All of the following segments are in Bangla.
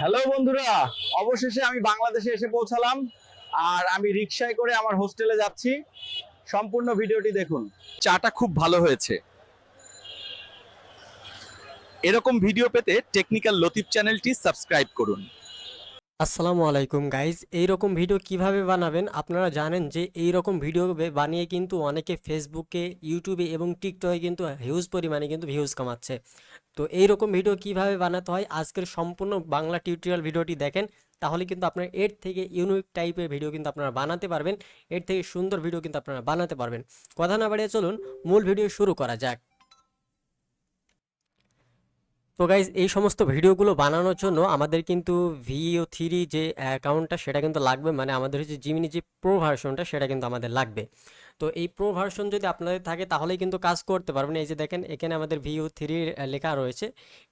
হ্যালো বন্ধুরা, অবশেষে আমি বাংলাদেশে এসে পৌঁছালাম আর আমি রিক্সায় করে আমার হোস্টেলে যাচ্ছি। সম্পূর্ণ ভিডিওটি দেখুন। চাটা খুব ভালো হয়েছে। এরকম ভিডিও পেতে টেকনিক্যাল লতিফ চ্যানেলটি সাবস্ক্রাইব করুন। আসসালামু আলাইকুম গাইজ এইরকম ভিডিও কীভাবে বানাবেন? আপনারা জানেন যে এই রকম ভিডিও বানিয়ে কিন্তু অনেকে ফেসবুকে ইউটিউবে এবং টিকটকে কিন্তু হিউজ পরিমাণে কিন্তু ভিউজ কামাচ্ছে। তো এই রকম ভিডিও কীভাবে বানাতে হয়? আজকের সম্পূর্ণ বাংলা টিউটোরিয়াল ভিডিওটি দেখেন। তাহলে কিন্তু আপনার এর থেকে ইউনিক টাইপের ভিডিও কিন্তু আপনারা বানাতে পারবেন। এর থেকে সুন্দর ভিডিও কিন্তু আপনারা বানাতে পারবেন। কথা না বাড়িয়ে চলুন, মূল ভিডিও শুরু করা যাক। তো গাইজ এই সমস্ত ভিডিওগুলো বানানোর জন্য আমাদের কিন্তু ভিও থ্রি যে অ্যাকাউন্টটা সেটা কিন্তু লাগবে। মানে আমাদের হচ্ছে জিমিনি যে প্রো ভার্সনটা সেটা কিন্তু আমাদের লাগবে। তো এই প্রো ভার্সন যদি আপনাদের থাকে, তাহলেই কিন্তু কাজ করতে পারবেন। এই যে দেখেন, এখানে আমাদের ভিও থ্রির লেখা রয়েছে।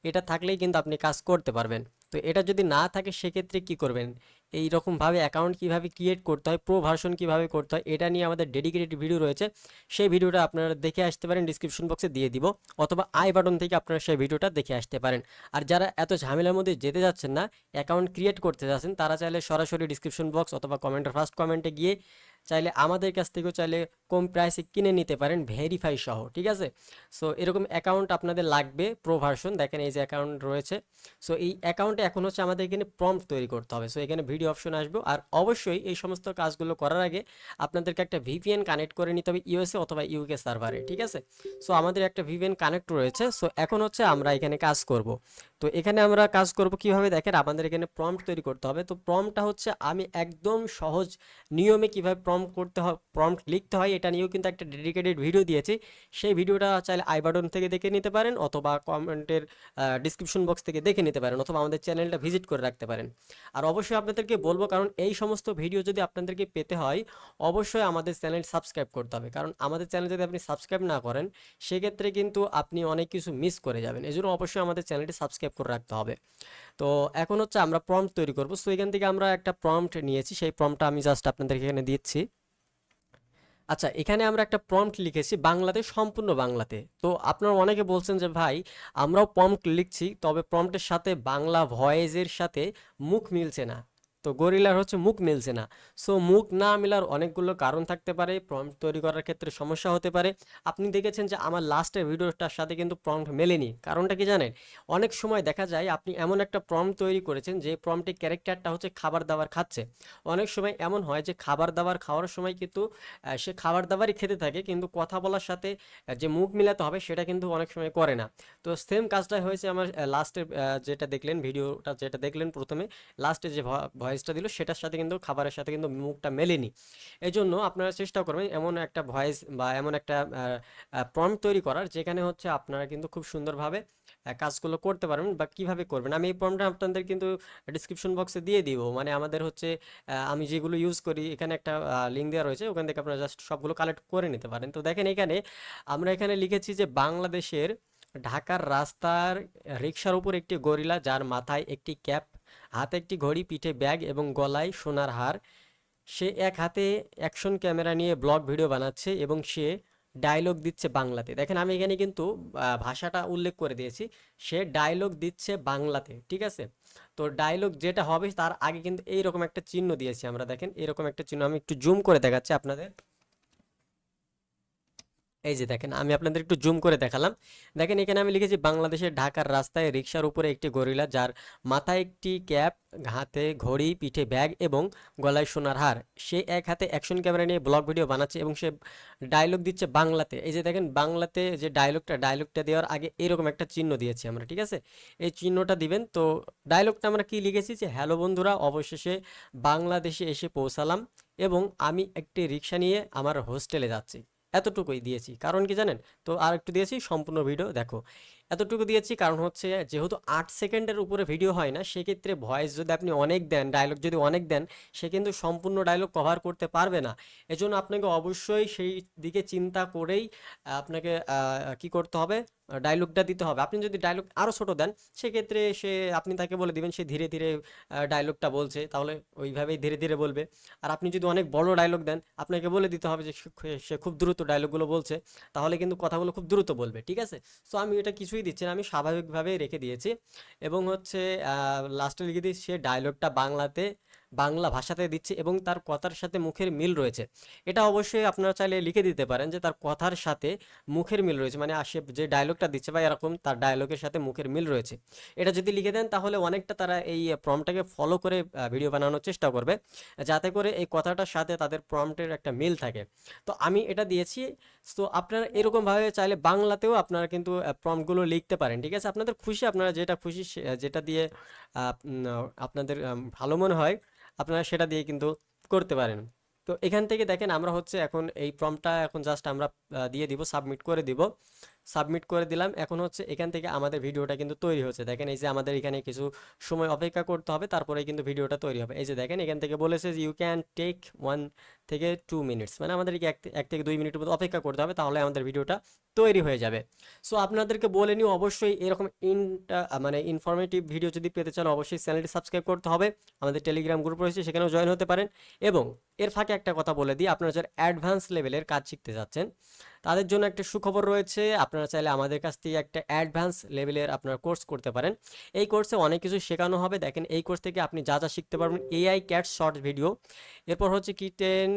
এটা থাকলেই কিন্তু আপনি কাজ করতে পারবেন। তো এটা যদি না থাকে সেক্ষেত্রে কি করবেন? এই রকমভাবে অ্যাকাউন্ট কীভাবে ক্রিয়েট করতে হয় প্রো ভার্সন কীভাবে করতে হয়, এটা নিয়ে আমাদের ডেডিকেটেড ভিডিও রয়েছে। সেই ভিডিওটা আপনারা দেখে আসতে পারেন ডিসক্রিপশন বক্সে দিয়ে দিব, অথবা আই বাটন থেকে আপনারা সেই ভিডিওটা দেখে আসতে পারেন। আর যারা এত ঝামেলার মধ্যে যেতে যাচ্ছেন না অ্যাকাউন্ট ক্রিয়েট করতে যাচ্ছেন, তারা চাইলে সরাসরি ডিসক্রিপশন বক্স অথবা কমেন্টের ফার্স্ট কমেন্টে গিয়ে, চাইলে আমাদের কাছ থেকেও চাইলে কম প্রাইসে কিনে নিতে পারেন ভেরিফাই সহ, ঠিক আছে? সো এরকম অ্যাকাউন্ট আপনাদের লাগবে প্রো ভার্সন দেখেন এই যে অ্যাকাউন্ট রয়েছে। সো এই অ্যাকাউন্টে এখন হচ্ছে আমাদের এখানে প্রম্পট তৈরি করতে হবে। সো এখানে ভিডিও অপশন আসবে। আর অবশ্যই এই সমস্ত কাজগুলো করার আগে আপনাদেরকে একটা ভিপিএন কানেক্ট করে নিতে হবে ইউএসএ অথবা ইউকে সার্ভারে ঠিক আছে? সো আমাদের একটা ভিপিএন কানেক্ট রয়েছে। সো এখন হচ্ছে আমরা এখানে কাজ করব। তো, এখানে আমরা কাজ করব কীভাবে? দেখেন আমাদের এখানে প্রম্পট তৈরি করতে হবে। তো প্রম্পটটা হচ্ছে আমি একদম সহজ নিয়মে কীভাবে প্রম্পট করতে হয় প্রম্পট লিখতে হয় এটা নিয়েও কিন্তু একটা ডেডিকেটেড ভিডিও দিয়েছি। সেই ভিডিওটা চাইলে আই বাটন থেকে দেখে নিতে পারেন অথবা কমেন্টের ডিসক্রিপশন বক্স থেকে দেখে নিতে পারেন অথবা আমাদের চ্যানেলটা ভিজিট করে রাখতে পারেন। আর অবশ্যই আপনাদেরকে বলব কারণ এই সমস্ত ভিডিও যদি আপনাদেরকে পেতে হয়, অবশ্যই আমাদের চ্যানেল সাবস্ক্রাইব করতে হবে। কারণ আমাদের চ্যানেল যদি আপনি সাবস্ক্রাইব না করেন, সেক্ষেত্রে কিন্তু আপনি অনেক কিছু মিস করে যাবেন। এই জন্য অবশ্যই আমাদের চ্যানেলটি সাবস্ক্রাইব করে রাখতে হবে। তো এখন হচ্ছে আমরা প্রম্পট তৈরি করব। সো এখান থেকে আমরা একটা প্রম্পট নিয়েছি। সেই প্রম্পটটা আমি জাস্ট আপনাদেরকে এখানে দিচ্ছি। আচ্ছা এখানে আমরা একটা প্রম্পট লিখেছি, বাংলাতে, সম্পূর্ণ বাংলাতে। তো আপনারা অনেকে বলছেন যে, ভাই, আমরাও প্রম্পট লিখছি, তবে প্রম্পটের সাথে বাংলা ভয়েজের সাথে মুখ মিলছে না। তো গরিলার হচ্ছে মুখ মিলছে না। সো মুখ না মিলার অনেকগুলো কারণ থাকতে পারে প্রম্পট তৈরি করার ক্ষেত্রে সমস্যা হতে পারে। আপনি দেখেছেন যে আমার লাস্টের ভিডিওটার সাথে কিন্তু প্রম্পট মেলেনি। কারণটা কি জানেন? অনেক সময় দেখা যায় আপনি এমন একটা প্রম্পট তৈরি করেছেন যে প্রম্পটের ক্যারেক্টারটা হচ্ছে খাবার দাবার খাচ্ছে। অনেক সময় এমন হয় যে খাবার দাবার খাওয়ার সময় কিন্তু সে খাবার দাবারই খেতে থাকে কিন্তু কথা বলার সাথে যে মুখ মিলাতে হবে সেটা কিন্তু অনেক সময় করে না। তো সেম কাজটাই হয়েছে আমার লাস্টের যেটা দেখলেন ভিডিওটা যেটা দেখলেন প্রথমে লাস্টে যে ভয়েসটা দিল, সেটার সাথে কিন্তু খাবারের সাথে কিন্তু মুখটা মেলেনি। এই জন্য আপনারা চেষ্টা করবেন এমন একটা ভয়েস বা এমন একটা প্রম্পট তৈরি করার, যেখানে হচ্ছে আপনারা কিন্তু খুব সুন্দরভাবে কাজগুলো করতে পারবেন বা কীভাবে করবেন। আমি এই প্রম্পটটা আপনাদের কিন্তু ডিসক্রিপশন বক্সে দিয়ে দিব। মানে আমাদের হচ্ছে আমি যেগুলো ইউজ করি, এখানে একটা লিঙ্ক দেওয়া রয়েছে, ওখান থেকে আপনারা জাস্ট সবগুলো কালেক্ট করে নিতে পারেন। তো দেখেন এখানে আমরা এখানে লিখেছি যে বাংলাদেশের ঢাকার রাস্তার রিক্সার উপর একটি গরিলা যার মাথায় একটি ক্যাপ হাতে একটি ঘড়ি, পিঠে ব্যাগ এবং গলায় সোনার হার। সে এক হাতে অ্যাকশন ক্যামেরা নিয়ে ব্লগ ভিডিও বানাচ্ছে এবং সে ডায়লগ দিচ্ছে বাংলাতে। দেখেন, আমি এখানে কিন্তু ভাষাটা উল্লেখ করে দিয়েছি। সে ডায়লগ দিচ্ছে বাংলাতে, ঠিক আছে? তো ডায়লগ যেটা হবে, তার আগে কিন্তু এইরকম একটা চিহ্ন দিয়েছি আমরা। দেখেন, এরকম একটা চিহ্ন আমি একটু জুম করে দেখাচ্ছি আপনাদের। এই যে দেখেন, আমি আপনাদের একটু জুম করে দেখালাম। দেখেন, এখানে আমি লিখেছি বাংলাদেশের ঢাকার রাস্তায় রিক্সার উপরে একটি গরিলা যার মাথায় একটি ক্যাপ, হাতে ঘড়ি, পিঠে ব্যাগ এবং গলায় সোনার হার। সে এক হাতে অ্যাকশন ক্যামেরা নিয়ে ব্লগ ভিডিও বানাচ্ছে এবং সে ডায়লগ দিচ্ছে বাংলাতে। এই যে দেখেন, বাংলাতে যে ডায়লগটা ডায়লগটা দেওয়ার আগে এরকম একটা চিহ্ন দিয়েছি আমরা, ঠিক আছে? এই চিহ্নটা দিবেন, তো ডায়লগটা আমরা কি লিখেছি? যে, হ্যালো বন্ধুরা, অবশেষে বাংলাদেশে এসে পৌঁছালাম এবং আমি একটি রিক্সা নিয়ে আমার হোস্টেলে যাচ্ছি। এতটুকুই দিয়েছি। কারণ কি জানেন? তো আর একটু দিয়েছি সম্পূর্ণ ভিডিও দেখো। এতটুকু দিয়েছি। কারণ হচ্ছে যেহেতু আট সেকেন্ডের উপরে ভিডিও হয় না, সেক্ষেত্রে ভয়েস যদি আপনি অনেক দেন ডায়লগ যদি অনেক দেন, সে কিন্তু সম্পূর্ণ ডায়লগ কভার করতে পারবে না। এজন্য আপনাকে অবশ্যই সেই দিকে চিন্তা করেই আপনাকে কি করতে হবে? ডায়লগটা দিতে হবে। আপনি যদি ডায়লগ আরও ছোটো দেন, সেক্ষেত্রে সে, আপনি তাকে বলে দিবেন, সে ধীরে ধীরে ডায়লগটা বলছে। তাহলে ওইভাবেই ধীরে ধীরে বলবে। আর আপনি যদি অনেক বড় ডায়লগ দেন, আপনাকে বলে দিতে হবে যে সে- সে খুব দ্রুত ডায়লগগুলো বলছে। তাহলে কিন্তু কথাগুলো খুব দ্রুত বলবে। ঠিক আছে? সো আমি এটা কিছুই কিছুই দিচ্ছে না, আমি স্বাভাবিকভাবেই রেখে দিয়েছি। এবং হচ্ছে লাস্টে লিখে দিয়েছি, সে ডায়লগটা বাংলাতে বাংলা ভাষাতে দিচ্ছে এবং তার কথার সাথে মুখের মিল রয়েছে। এটা অবশ্যই আপনারা চাইলে লিখে দিতে পারেন যে তার কথার সাথে মুখের মিল রয়েছে। মানে আসে যে ডায়লগটা দিচ্ছে বা এরকম তার ডায়লগের সাথে মুখের মিল রয়েছে। এটা যদি লিখে দেন তাহলে অনেকটা তারা এই প্রমটাকে ফলো করে ভিডিও বানানোর চেষ্টা করবে। যাতে করে এই কথাটার সাথে তাদের প্রম্পটের একটা মিল থাকে। তো আমি এটা দিয়েছি। তো আপনারা এরকমভাবে চাইলে বাংলাতেও আপনারা কিন্তু প্রম্পটগুলো লিখতে পারেন। ঠিক আছে? আপনাদের খুশি? আপনারা যেটা খুশি যেটা দিয়ে আপনাদের ভালো মনে হয়, আপনারা সেটা দিয়ে কিন্তু করতে পারেন। তো এখান থেকে দেখেন আমরা হচ্ছে এখন এই প্রম্পটটা এখন জাস্ট আমরা দিয়ে দিব সাবমিট করে দিব। সাবমিট করে দিলাম, এখন হচ্ছে এখান থেকে আমাদের ভিডিওটা কিন্তু তৈরি হচ্ছে। দেখেন এই যে আমাদের এখানে কিছু সময় অপেক্ষা করতে হবে তারপরে কিন্তু ভিডিওটা তৈরি হবে। এই যে দেখেন এখান থেকে বলেছে ইউ ক্যান টেক ওয়ান থেকে টু মিনিটস মানে আমাদেরকে এক থেকে দুই মিনিটের মতো অপেক্ষা করতে হবে, তাহলে আমাদের ভিডিওটা তৈরি হয়ে যাবে। সো আপনাদেরকে বলে নিও অবশ্যই এরকম ইন মানে ইনফরমেটিভ ভিডিও যদি পেতে চান, অবশ্যই চ্যানেলটি সাবস্ক্রাইব করতে হবে। আমাদের টেলিগ্রাম গ্রুপ রয়েছে, সেখানেও জয়েন হতে পারেন। এবং এর ফাঁকে একটা কথা বলে দিই, আপনারা যারা অ্যাডভান্স লেভেলের কাজ শিখতে যাচ্ছেন, তাদের জন্য একটা সুখবর রয়েছে, আপনারা চাইলে আমাদের কাছ থেকে একটা অ্যাডভান্স লেভেলের আপনারা কোর্স করতে পারেন। এই কোর্সে অনেক কিছু শেখানো হবে, দেখেন এই কোর্স থেকে আপনি যা যা শিখতে পারবেন এআই ক্যাট শর্ট ভিডিও এরপর হচ্ছে কি ten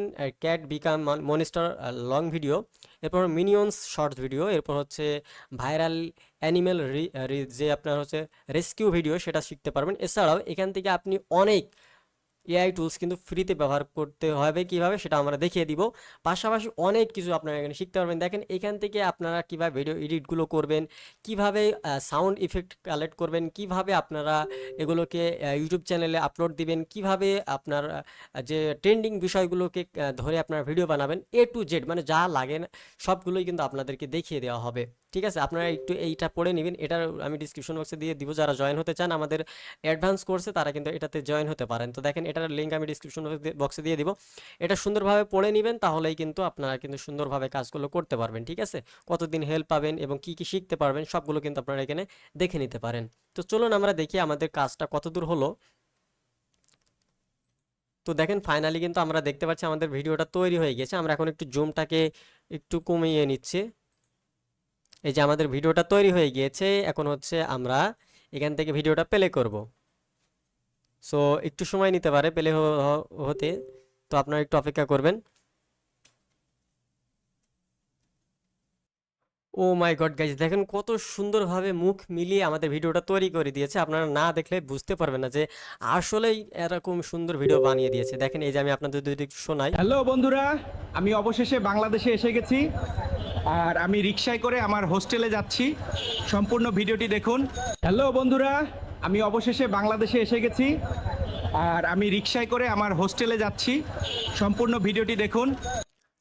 cat become monster long video এরপর মিনিয়ন্স শর্ট ভিডিও এরপর হচ্ছে ভাইরাল অ্যানিমেল যে আপনার হচ্ছে রেস্কিউ ভিডিও সেটা শিখতে পারবেন। এছাড়াও এখান থেকে আপনি অনেক এআই টুলস কিন্তু ফ্রিতে ব্যবহার করতে হবে কীভাবে সেটা আমরা দেখিয়ে দিব। পাশাপাশি অনেক কিছু আপনারা এখানে শিখতে পারবেন। দেখেন, এখান থেকে আপনারা কীভাবে ভিডিও এডিটগুলো করবেন, কীভাবে সাউন্ড ইফেক্ট কালেক্ট করবেন, কীভাবে আপনারা এগুলোকে ইউটিউব চ্যানেলে আপলোড দিবেন, কীভাবে আপনার যে ট্রেন্ডিং বিষয়গুলোকে ধরে আপনারা ভিডিও বানাবেন এ টু জেড মানে যা লাগে সবগুলোই কিন্তু আপনাদেরকে দেখিয়ে দেওয়া হবে। ঠিক আছে? আপনারা একটু এইটা পড়ে নেবেন। এটার আমি ডিসক্রিপশন বক্সে দিয়ে দিব। যারা জয়েন হতে চান, আমাদের অ্যাডভান্স কোর্সে তারা কিন্তু এটাতে জয়েন হতে পারেন। তো দেখেন, এটার লিঙ্ক আমি ডিসক্রিপশন বক্সে দিয়ে দিব। এটা সুন্দরভাবে পড়ে নেবেন, তাহলেই কিন্তু আপনারা কিন্তু সুন্দরভাবে কাজগুলো করতে পারবেন, ঠিক আছে? কতদিন হেল্প পাবেন এবং কি কি শিখতে পারবেন, সবগুলো কিন্তু আপনারা এখানে দেখে নিতে পারেন। তো চলুন আমরা দেখি আমাদের কাজটা কতদূর হলো। তো দেখেন ফাইনালি কিন্তু আমরা দেখতে পাচ্ছি আমাদের ভিডিওটা তৈরি হয়ে গেছে। আমরা এখন একটু জুমটাকে একটু কমিয়ে নিচ্ছি। এই যে আমাদের ভিডিওটা তৈরি হয়ে গিয়েছে, এখন হচ্ছে আমরা এখান থেকে ভিডিওটা প্লে করব। সো একটু সময় নিতে পারে প্লে হতে। তো আপনারা একটু অপেক্ষা করবেন। ও মাই গড গাইজ দেখেন কত সুন্দরভাবে মুখ মিলিয়ে আমাদের ভিডিওটা তৈরি করে দিয়েছে। আপনারা না দেখলে বুঝতে পারবেন না যে আসলেই এরকম সুন্দর ভিডিও বানিয়ে দিয়েছে। দেখেন, এই যে আমি আপনাদের যদি শোনাই। হ্যালো বন্ধুরা, আমি অবশেষে বাংলাদেশে এসে গেছি। আর আমি রিক্সায় করে আমার হোস্টেলে যাচ্ছি। সম্পূর্ণ ভিডিওটি দেখুন। হ্যালো বন্ধুরা, আমি অবশেষে বাংলাদেশে এসে গেছি। আর আমি রিক্সায় করে আমার হোস্টেলে যাচ্ছি। সম্পূর্ণ ভিডিওটি দেখুন।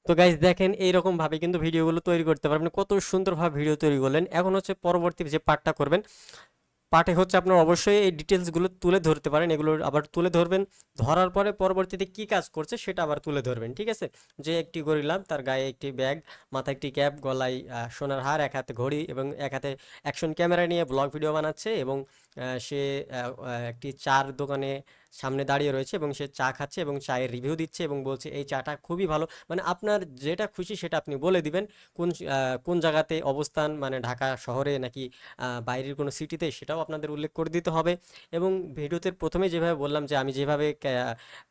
তো গাইজ দেখেন এইরকম ভাবে কিন্তু ভিডিওগুলো তৈরি করতে পারবেন। কত সুন্দরভাবে ভিডিও তৈরি করলেন। এখন হচ্ছে পরবর্তী যে পার্টটা করবেন পার্টে হচ্ছে আপনার অবশ্যই এই ডিটেলসগুলো তুলে ধরতে পারেন, এগুলো আবার তুলে ধরবেন। ধরার পরে পরবর্তীতে কি কাজ করছে সেটা আবার তুলে ধরবেন, ঠিক আছে? যে একটি গরিলা তার গায়ে একটি ব্যাগ, মাথায় একটি ক্যাপ, গলায় সোনার হার, এক হাতে ঘড়ি এবং এক হাতে অ্যাকশন ক্যামেরা নিয়ে ব্লগ ভিডিও বানাচ্ছে এবং সে একটি চার দোকানে সামনে দাঁড়িয়ে রয়েছে এবং সে চা খাচ্ছে এবং চায়ের রিভিউ দিচ্ছে এবং বলছে, এই চাটা খুবই ভালো। মানে আপনার যেটা খুশি সেটা আপনি বলে দিবেন। কোন কোন জায়গাতে অবস্থান মানে ঢাকা শহরে নাকি বাইরের কোনো সিটিতে সেটাও আপনাদের উল্লেখ করে দিতে হবে। এবং ভিডিওতে প্রথমে যেভাবে বললাম যে আমি যেভাবে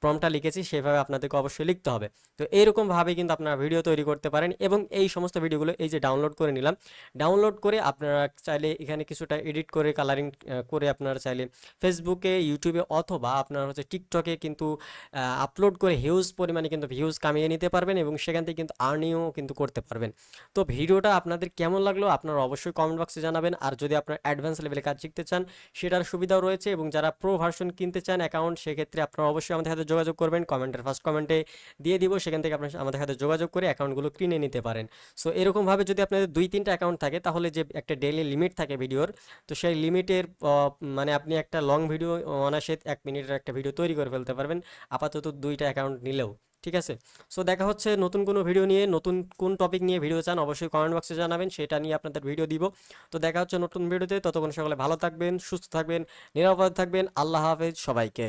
প্রমটা লিখেছি সেভাবে আপনাদেরকে অবশ্যই লিখতে হবে। তো এইরকমভাবে কিন্তু আপনারা ভিডিও তৈরি করতে পারেন এবং এই সমস্ত ভিডিওগুলো এই যে ডাউনলোড করে নিলাম। ডাউনলোড করে আপনারা চাইলে এখানে কিছুটা এডিট করে কালারিং করে আপনারা চাইলে ফেসবুকে ইউটিউবে অথবা আপনারা হচ্ছে টিকটকে কিন্তু আপলোড করে হিউজ পরিমাণে কিন্তু ভিউজ কামিয়ে নিতে পারবেন এবং সেখান থেকে কিন্তু আর্নিংও কিন্তু করতে পারবেন। তো ভিডিওটা আপনাদের কেমন লাগল আপনারা অবশ্যই কমেন্ট বক্সে জানাবেন। আর যদি আপনারা অ্যাডভান্স লেভেলে কাজ শিখতে চান, সেটার সুবিধাও রয়েছে এবং যারা প্রো ভার্সন কিনতে চান অ্যাকাউন্ট সেক্ষেত্রে আপনারা অবশ্যই আমাদের সাথে যোগাযোগ করবেন। কমেন্টের ফার্স্ট কমেন্টে দিয়ে দিব, সেখান থেকে আপনারা আমাদের সাথে যোগাযোগ করে অ্যাকাউন্টগুলো কিনে নিতে পারেন। সো এরকমভাবে যদি আপনাদের দুই তিনটা অ্যাকাউন্ট থাকে, তাহলে যে একটা ডেইলি লিমিট থাকে ভিডিওর, তো সেই লিমিটের মানে আপনি একটা লং ভিডিও অনায়াসে এক মিনিটের একটা ভিডিও তৈরি করে ফেলতে পারবেন। আপাতত দুইটা অ্যাকাউন্ট নিলেও, ঠিক আছে? সো দেখা হচ্ছে নতুন কোনো ভিডিও নিয়ে, নতুন কোন টপিক নিয়ে ভিডিও চান, অবশ্যই কমেন্ট বক্সে জানাবেন, সেটা নিয়ে আপনাদের ভিডিও দিব। তো দেখা হচ্ছে নতুন ভিডিওতে ততক্ষণ সকলে ভালো থাকবেন, সুস্থ থাকবেন, নিরাপদ থাকবেন, আল্লাহ হাফেজ সবাইকে।